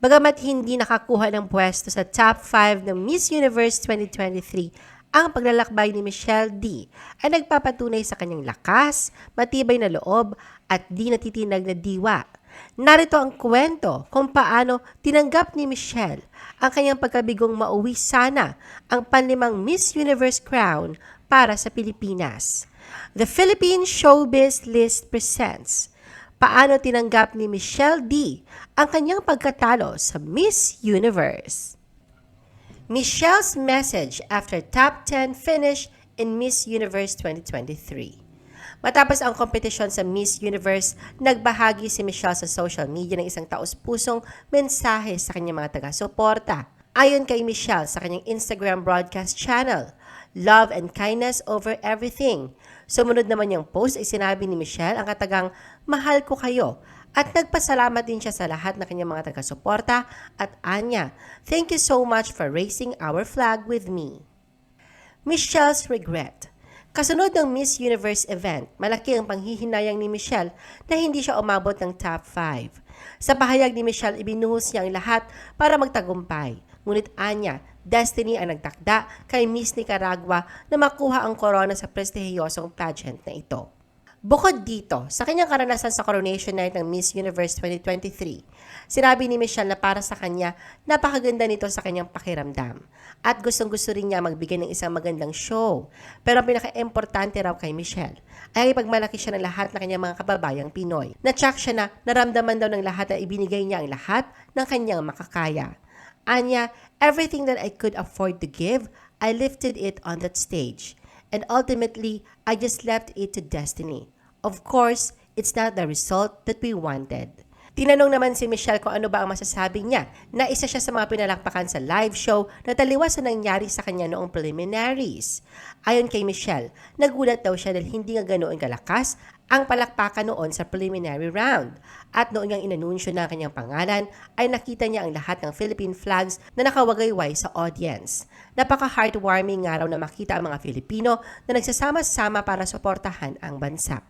Bagamat hindi nakakuha ng pwesto sa top 5 ng Miss Universe 2023, ang paglalakbay ni Michelle D ay nagpapatunay sa kanyang lakas, matibay na loob at di natitinag na diwa. Narito ang kwento kung paano tinanggap ni Michelle ang kanyang pagkabigong mauwi sana ang panlimang Miss Universe crown para sa Pilipinas. The Philippine Showbiz List presents Paano tinanggap ni Michelle D ang kanyang pagkatalo sa Miss Universe. Michelle's message after top 10 finish in Miss Universe 2023. Matapos ang kompetisyon sa Miss Universe, nagbahagi si Michelle sa social media ng isang taos-pusong mensahe sa kanyang mga taga-suporta. Ayon kay Michelle sa kanyang Instagram broadcast channel, Love and kindness over everything. Sumunod naman niyang post ay sinabi ni Michelle ang katagang, Mahal ko kayo at nagpasalamat din siya sa lahat ng kanyang mga taga-suporta at anya, thank you so much for raising our flag with me. Michelle's regret. Kasunod ng Miss Universe event, malaki ang panghihinayang ni Michelle na hindi siya umabot ng top 5. Sa pahayag ni Michelle, ibinuhos niya ang lahat para magtagumpay. Ngunit anya, destiny ang nagtakda kay Miss Nicaragua na makuha ang corona sa prestihiyosong pageant na ito. Bukod dito, sa kanyang karanasan sa coronation night ng Miss Universe 2023, sinabi ni Michelle na para sa kanya, napakaganda nito sa kanyang pakiramdam. At gustong-gusto rin niya magbigay ng isang magandang show. Pero ang pinaka-importante raw kay Michelle ay ipagmalaki siya ng lahat ng kanyang mga kababayang Pinoy. Natsak siya na naramdaman daw ng lahat na ibinigay niya ang lahat ng kanyang makakaya. Anya, everything that I could afford to give, I lifted it on that stage. And ultimately, I just left it to destiny. Of course, it's not the result that we wanted. Tinanong naman si Michelle kung ano ba ang masasabi niya na isa siya sa mga pinalakpakan sa live show na taliwas sa nangyari sa kanya noong preliminaries. Ayon kay Michelle, nagulat daw siya dahil hindi nga ganoon kalakas ang palakpakan noon sa preliminary round. At noon niyang inanunsyo na kanyang pangalan, ay nakita niya ang lahat ng Philippine flags na nakawagayway sa audience. Napaka-heartwarming nga raw na makita ang mga Filipino na nagsasama-sama para suportahan ang bansa.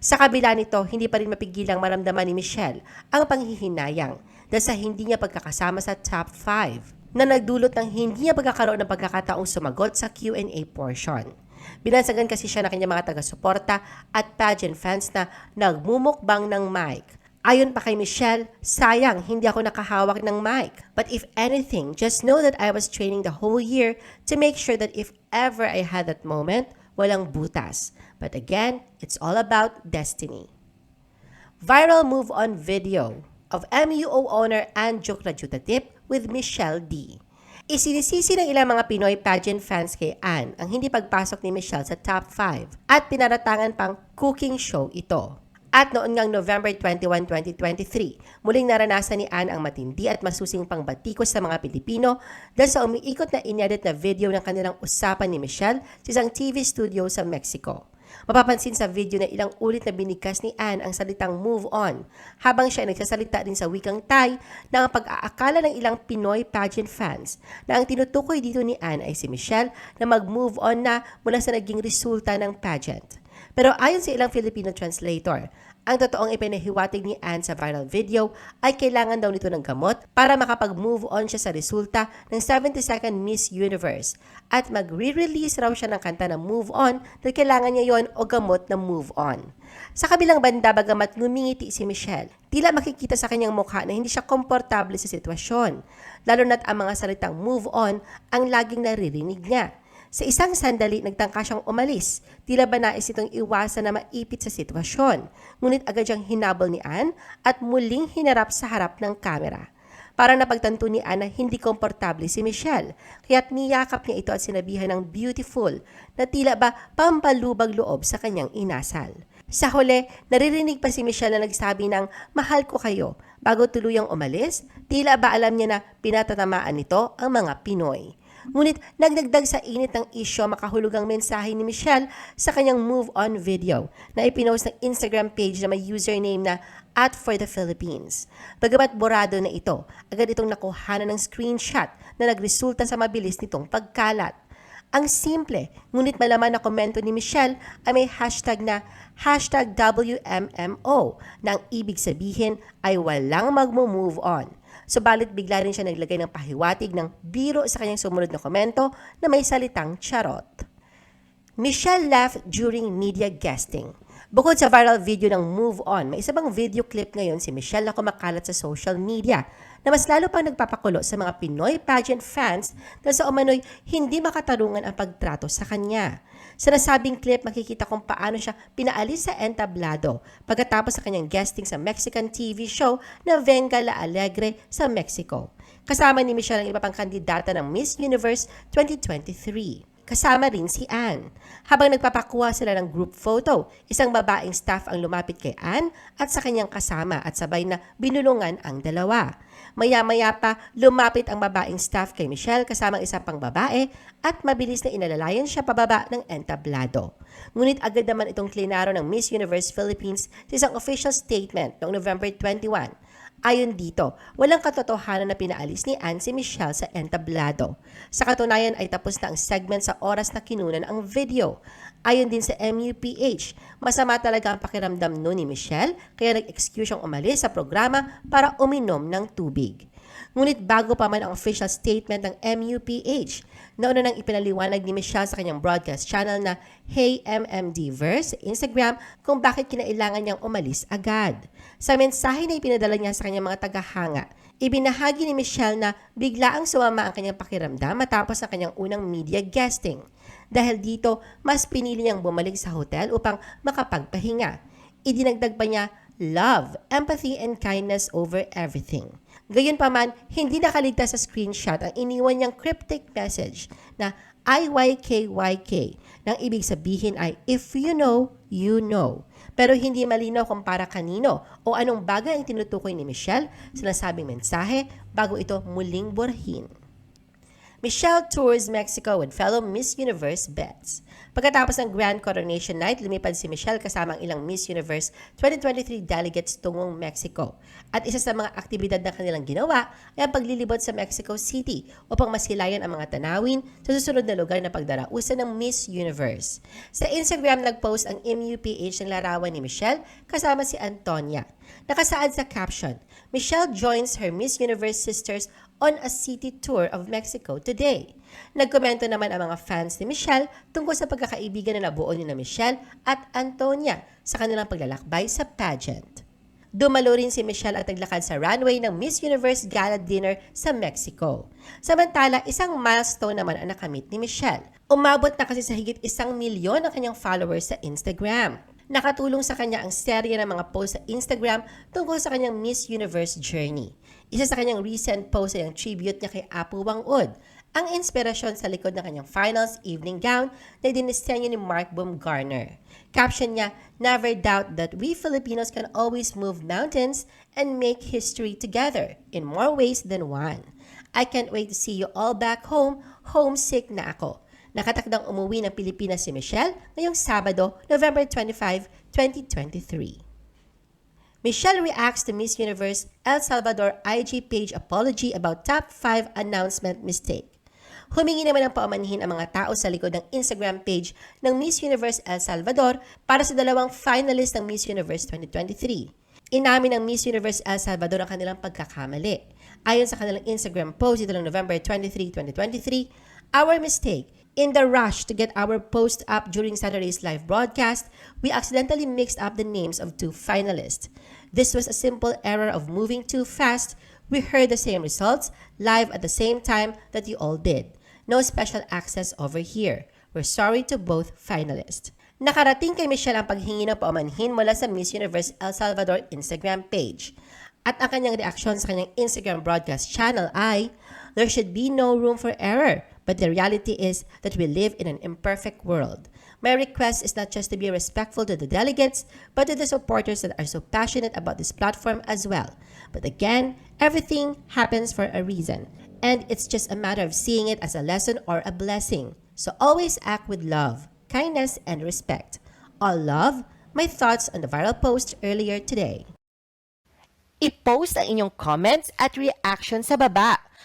Sa kabila nito, hindi pa rin mapigilang maramdaman ni Michelle ang panghihinayang dahil sa hindi niya pagkakasama sa top 5 na nagdulot ng hindi niya pagkakaroon ng pagkakataong sumagot sa Q&A portion. Binansagan kasi siya ng kanyang mga taga-suporta at pageant fans na nagmumukbang ng mic. Ayon pa kay Michelle, sayang hindi ako nakahawak ng mic. But if anything, just know that I was training the whole year to make sure that if ever I had that moment, walang butas. But again, it's all about destiny. Viral move on video of MUO owner Ann Tip with Michelle D. Isinisisi ng ilang mga Pinoy pageant fans kay Ann ang hindi pagpasok ni Michelle sa top 5 at pinaratangan pang cooking show ito. At noon ngang November 21, 2023, muling naranasan ni Anne ang matindi at masusing pangbatikos sa mga Pilipino dahil sa umiikot na inedit na video ng kanilang usapan ni Michelle sa isang TV studio sa Mexico. Mapapansin sa video na ilang ulit na binigkas ni Anne ang salitang move on habang siya ay nagsasalita din sa wikang Thai na ang pag-aakala ng ilang Pinoy pageant fans na ang tinutukoy dito ni Anne ay si Michelle na mag-move on na mula sa naging resulta ng pageant. Pero ayon sa ilang Filipino translator, ang totoong ipinahiwatig ni Anne sa viral video ay kailangan daw nito ng gamot para makapag-move on siya sa resulta ng 72nd Miss Universe at mag-re-release raw siya ng kanta na Move On dahil kailangan niya yon o gamot na Move On. Sa kabilang banda, bagamat ngumingiti si Michelle, tila makikita sa kanyang mukha na hindi siya komportable sa sitwasyon, lalo na't ang mga salitang move on ang laging naririnig niya. Sa isang sandali, nagtangka siyang umalis. Tila ba nais itong iwasan na maipit sa sitwasyon. Ngunit agad siyang hinabol ni Anne at muling hinarap sa harap ng kamera. Para napagtanto ni Anne na hindi komportable si Michelle, kaya't niyakap niya ito at sinabihan ng beautiful na tila ba pampalubag loob sa kanyang inasal. Sa huli, naririnig pa si Michelle na nagsabi ng mahal ko kayo bago tuluyang umalis, tila ba alam niya na pinatatamaan nito ang mga Pinoy. Ngunit nagdagdag sa init ng isyo makahulugang mensahe ni Michelle sa kanyang move on video na ipinost ng Instagram page na may username na at for the Philippines. Bagamat borado na ito, agad itong nakuhanan ng screenshot na nagresulta sa mabilis nitong pagkalat. Ang simple, ngunit malaman na komento ni Michelle ay may hashtag na hashtag WMMO na ang ibig sabihin ay walang magmo-move on. Subalit bigla rin siya naglagay ng pahiwatig ng biro sa kanyang sumunod na komento na may salitang charot. Michelle laughed during media guesting. Bukod sa viral video ng Move On, may isa bang video clip ngayon si Michelle na kumakalat sa social media na mas lalo pang nagpapakulo sa mga Pinoy pageant fans dahil sa umano'y hindi makatarungan ang pagtrato sa kanya. Sa nasabing clip, makikita kung paano siya pinaalis sa entablado pagkatapos sa kanyang guesting sa Mexican TV show na Venga la Alegre sa Mexico. Kasama ni Michelle ang iba pang kandidata ng Miss Universe 2023. Kasama rin si Anne. Habang nagpapakuha sila ng group photo, isang babaeng staff ang lumapit kay Anne at sa kanyang kasama at sabay na binulungan ang dalawa. Maya-maya pa, lumapit ang babaeng staff kay Michelle kasama ang isa pang babae at mabilis na inalalayan siya pababa ng entablado. Ngunit agad naman itong klinaro ng Miss Universe Philippines sa isang official statement noong November 21 Ayon dito, walang katotohanan na pinaalis ni Anne si Michelle sa entablado. Sa katunayan ay tapos na ang segment sa oras na kinunan ang video. Ayon din sa MUPH, masama talaga ang pakiramdam noon ni Michelle kaya nag-excuse siyang umalis sa programa para uminom ng tubig. Ngunit bago pa man ang official statement ng MUPH, nauna nang ipinaliwanag ni Michelle sa kanyang broadcast channel na Hey MMDverse Instagram kung bakit kinailangan niyang umalis agad. Sa mensahe na ipinadala niya sa kanyang mga tagahanga, ibinahagi ni Michelle na bigla ang sumama ang kanyang pakiramdam matapos ang kanyang unang media guesting. Dahil dito, mas pinili niyang bumalik sa hotel upang makapagpahinga. Idinagdag pa niya, love, empathy, and kindness over everything. Gayunpaman, hindi nakaligtas sa screenshot ang iniwan niyang cryptic message na IYKYK nang ibig sabihin ay if you know, you know. Pero hindi malinaw kung para kanino o anong bagay ang tinutukoy ni Michelle sa nasabing mensahe bago ito muling burahin. Michelle tours Mexico with fellow Miss Universe bets. Pagkatapos ng Grand Coronation Night, lumipad si Michelle kasama ang ilang Miss Universe 2023 delegates tungong Mexico. At isa sa mga aktibidad na kanilang ginawa ay ang paglilibot sa Mexico City upang masilayan ang mga tanawin sa susunod na lugar na pagdarausan ng Miss Universe. Sa Instagram, nag-post ang MUPH ng larawan ni Michelle kasama si Antonia. Nakasaad sa caption, Michelle joins her Miss Universe sisters on a city tour of Mexico today. Nagkomento naman ang mga fans ni Michelle tungkol sa pagkakaibigan na nabuo ni na Michelle at Antonia sa kanilang paglalakbay sa pageant. Dumalo rin si Michelle at naglakad sa runway ng Miss Universe Gala Dinner sa Mexico. Samantala, isang milestone naman ang nakamit ni Michelle. Umabot na kasi sa higit isang milyon ang kanyang followers sa Instagram. Nakatulong sa kanya ang serye ng mga post sa Instagram tungkol sa kanyang Miss Universe journey. Isa sa kanyang recent post ay ang tribute niya kay Apo Wangud, ang inspirasyon sa likod ng kanyang finals evening gown na dinisenyo ni Mark Baumgartner. Caption niya, Never doubt that we Filipinos can always move mountains and make history together in more ways than one. I can't wait to see you all back home. Homesick na ako. Nakatakdang umuwi ng Pilipinas si Michelle ngayong Sabado, November 25, 2023. Michelle reacts to Miss Universe El Salvador IG page apology about top 5 announcement mistake. Humingi naman ng paumanhin ang mga tao sa likod ng Instagram page ng Miss Universe El Salvador para sa dalawang finalist ng Miss Universe 2023. Inamin ng Miss Universe El Salvador ang kanilang pagkakamali. Ayon sa kanilang Instagram post ito ng November 23, 2023, Our mistake. In the rush to get our post up during Saturday's live broadcast, we accidentally mixed up the names of two finalists. This was a simple error of moving too fast. We heard the same results live at the same time that you all did. No special access over here. We're sorry to both finalists. Nakarating kay Michelle ang paghingi ng paumanhin mula sa Miss Universe El Salvador Instagram page. At ang kanyang reaksyon sa kanyang Instagram broadcast channel ay, There should be no room for error, but the reality is that we live in an imperfect world. My request is not just to be respectful to the delegates, but to the supporters that are so passionate about this platform as well. But again, everything happens for a reason, and it's just a matter of seeing it as a lesson or a blessing. So always act with love, kindness, and respect. All love, my thoughts on the viral post earlier today. I-post ang inyong comments at reaction sa baba.